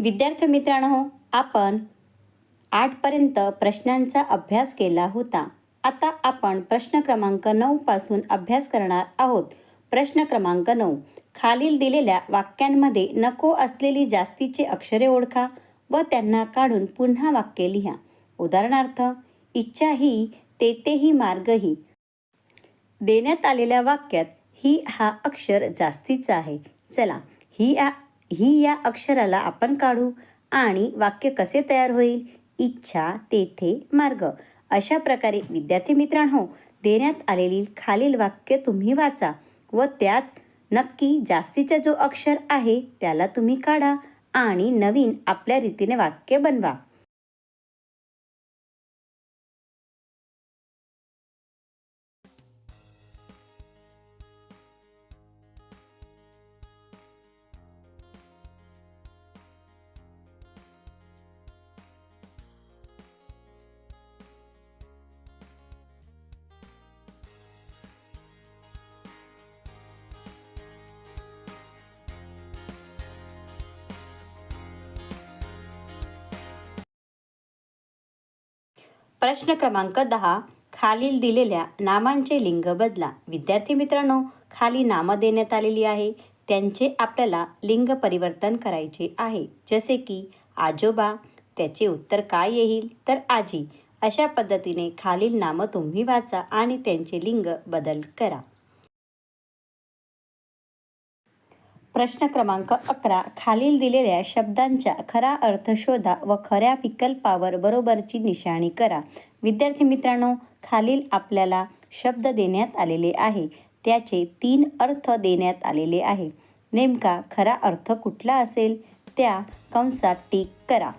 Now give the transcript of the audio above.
विद्यार्थी मित्रांनो आपण आठपर्यंत प्रश्नांचा अभ्यास केला होता. आता आपण प्रश्न क्रमांक नऊपासून अभ्यास करणार आहोत. प्रश्न क्रमांक नऊ. खालील दिलेल्या वाक्यांमध्ये नको असलेली जास्तीचे अक्षरे ओळखा व त्यांना काढून पुन्हा वाक्य लिहा. उदाहरणार्थ इच्छा ही तेतेही मार्गही देण्यात आलेल्या वाक्यात ही हा अक्षर जास्तीचा आहे. चला ही ही या अक्षराला आपण काढू आणि वाक्य कसे तयार होईल? इच्छा तेथे मार्ग. अशा प्रकारे विद्यार्थी मित्रांनो देण्यात आलेली खालील वाक्य तुम्ही वाचा व त्यात नक्की जास्तीचा जो अक्षर आहे त्याला तुम्ही काढा आणि नवीन आपल्या रीतीने वाक्य बनवा. प्रश्न क्रमांक दहा खालील दिलेल्या नामांचे लिंग बदला. विद्यार्थी मित्रांनो खाली नामं देण्यात आलेली आहे. त्यांचे आपल्याला लिंग परिवर्तन करायचे आहे. जसे की आजोबा त्याचे उत्तर काय येईल? तर आजी. अशा पद्धतीने खालील नामं तुम्ही वाचा आणि त्यांचे लिंग बदल करा. प्रश्न क्रमांक अकरा खालील दिलेल्या शब्दांचा खरा अर्थ शोधा व खऱ्या विकल्पावर बरोबरची निशाणी करा. विद्यार्थी मित्रांनो खालील आपल्याला शब्द देण्यात आलेले आहे. त्याचे तीन अर्थ देण्यात आलेले आहे. नेमका खरा अर्थ कुठला असेल? त्या कंसात टीक करा.